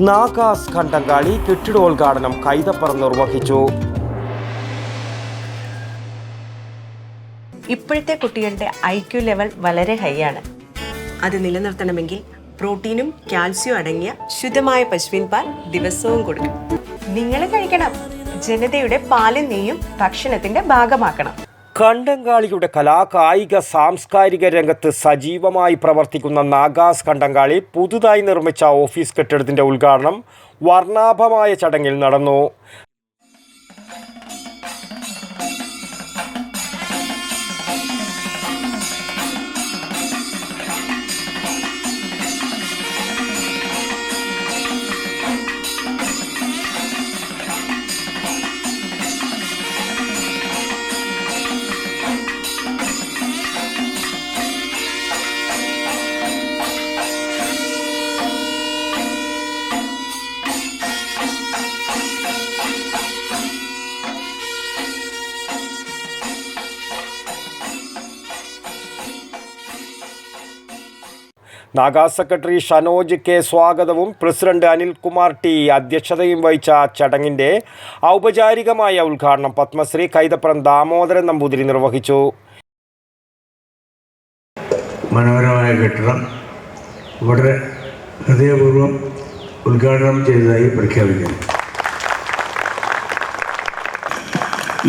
നാഗാസ് കണ്ടങ്കാളി കെട്ടിടോദ്ഘാടനം കൈതപ്പറ നിർവഹിച്ചു. ഇപ്പോഴത്തെ കുട്ടികളുടെ ഐ ക്യു ലെവൽ വളരെ ഹൈ ആണ്. അത് നിലനിർത്തണമെങ്കിൽ പ്രോട്ടീനും കാൽസ്യവും അടങ്ങിയ ശുദ്ധമായ പശുവിൻ പാൽ ദിവസവും കൊടുക്കും നിങ്ങൾ കഴിക്കണം. ജനതയുടെ പാലും നെയ്യും ഭക്ഷണത്തിന്റെ ഭാഗമാക്കണം. കണ്ടങ്കാളിയുടെ കലാകായിക സാംസ്കാരിക രംഗത്ത് സജീവമായി പ്രവർത്തിക്കുന്ന നാഗാസ് കണ്ടങ്കാളി പുതുതായി നിർമ്മിച്ച ഓഫീസ് കെട്ടിടത്തിന്റെ ഉദ്ഘാടനം വർണാഭമായ ചടങ്ങിൽ നടന്നു. നാഗാസ് സെക്രട്ടറി ഷനോജ് കെ സ്വാഗതവും പ്രസിഡന്റ് അനിൽകുമാർ ടി അധ്യക്ഷതയും വഹിച്ച ചടങ്ങിന്റെ ഔപചാരികമായ ഉദ്ഘാടനം പത്മശ്രീ കൈതപ്പുറം ദാമോദരൻ നമ്പൂതിരി നിർവഹിച്ചു. മനോഹരമായ കെട്ടിടം വളരെ ഹൃദയപൂർവം ഉദ്ഘാടനം ചെയ്തതായി പ്രഖ്യാപിക്കുന്നു.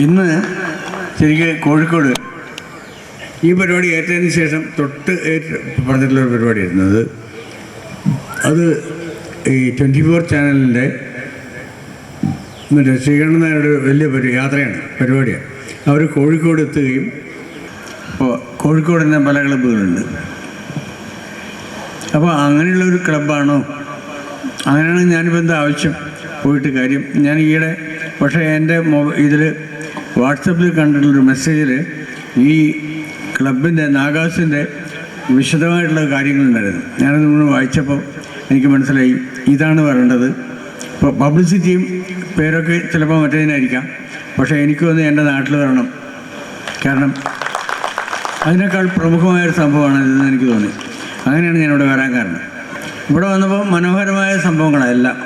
ഇന്ന് ശരിക്കും കോഴിക്കോട് ഈ പരിപാടി ഏറ്റതിന് ശേഷം തൊട്ട് പറഞ്ഞിട്ടുള്ള പറഞ്ഞിട്ടുള്ളൊരു പരിപാടി അത്. അത് ഈ ട്വന്റി ഫോർ ചാനലിന്റെ മറ്റേ ശ്രീകണ്ഠൻ നായരുടെ വലിയ പരി യാത്രയാണ് പരിപാടിയാണ്. അവർ കോഴിക്കോട് എത്തുകയും അപ്പോൾ കോഴിക്കോട് തന്നെ പല ക്ലബ്ബുകളുണ്ട്. അപ്പോൾ അങ്ങനെയുള്ള ഒരു ക്ലബ്ബാണോ? അങ്ങനെയാണ് ഞാനിപ്പോൾ എന്താ ആവശ്യം? പോയിട്ട് കാര്യം ഞാൻ ഈയിടെ പക്ഷേ എന്റെ മൊബൈൽ ഇതിൽ വാട്സപ്പിൽ കണ്ടിട്ടുള്ളൊരു മെസ്സേജിൽ ഈ ക്ലബിന്റെ നാഗാസിന്റെ വിശദമായിട്ടുള്ള കാര്യങ്ങളുണ്ടായിരുന്നു. ഞാനത് മുഴുവൻ വായിച്ചപ്പോൾ എനിക്ക് മനസ്സിലായി. ഇതാണ് പറയേണ്ടത് ഇപ്പോൾ പബ്ലിസിറ്റിയും പേരൊക്കെ ചിലപ്പോൾ മറ്റേതിനായിരിക്കാം. പക്ഷേ എനിക്ക് തോന്നി എന്റെ നാട്ടിൽ വരണം. കാരണം അതിനേക്കാൾ പ്രമുഖമായൊരു സംഭവമാണ് ഇതെന്ന് എനിക്ക് തോന്നി. അങ്ങനെയാണ് ഞാൻ ഇവിടെ വരാൻ കാരണം. ഇവിടെ വന്നപ്പോൾ മനോഹരമായ സംഭവങ്ങളല്ല.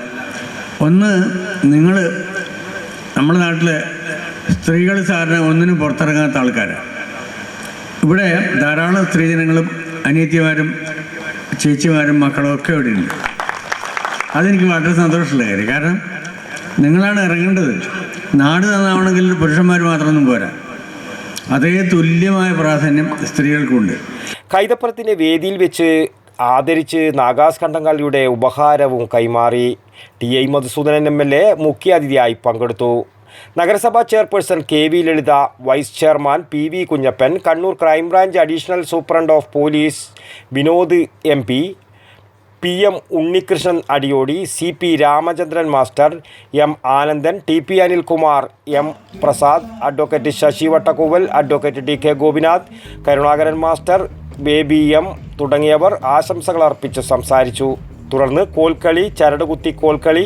ഒന്ന് നിങ്ങൾ നമ്മുടെ നാട്ടിലെ സ്ത്രീകൾ സാറിന് ഒന്നിനും പുറത്തിറങ്ങാത്ത ആൾക്കാരാണ് ഇവിടെ ധാരാളം സ്ത്രീജനങ്ങളും അനിയത്തിമാരും ചേച്ചിമാരും മക്കളും ഒക്കെ ഇവിടെ ഉണ്ട്. അതെനിക്ക് വളരെ സന്തോഷമുള്ള കാര്യം കാരണം നിങ്ങളാണ് ഇറങ്ങേണ്ടത്. നാട് നന്നാവണമെങ്കിൽ പുരുഷന്മാർ മാത്രമൊന്നും പോരാ. അതേ തുല്യമായ പ്രാധാന്യം സ്ത്രീകൾക്കുണ്ട്. കൈതപ്പുറത്തിന്റെ വേദിയിൽ വെച്ച് ആദരിച്ച് നാഗാസ് കണ്ടങ്കാളിയുടെ ഉപഹാരവും കൈമാറി T I Madhusoodanan M L A മുഖ്യാതിഥിയായി പങ്കെടുത്തു. നഗരസഭാ chairperson K V Lalitha vice chairman P V Kunhappan Kannur crime branch additional superintendent of police Vinod M P P M Unnikrishnan Adiyodi C P Ramachandran master M Anandan T P Anilkumar M Prasad advocate Sasi Vattakkooval advocate T K Gopinath Karunakaran master Baby M തുടങ്ങിയവർ ആശംസകൾ അർപ്പിച്ച് സംസാരിച്ചു. തുടർന്ന് കോൽക്കളി ചരടുകുത്തി കോൽക്കളി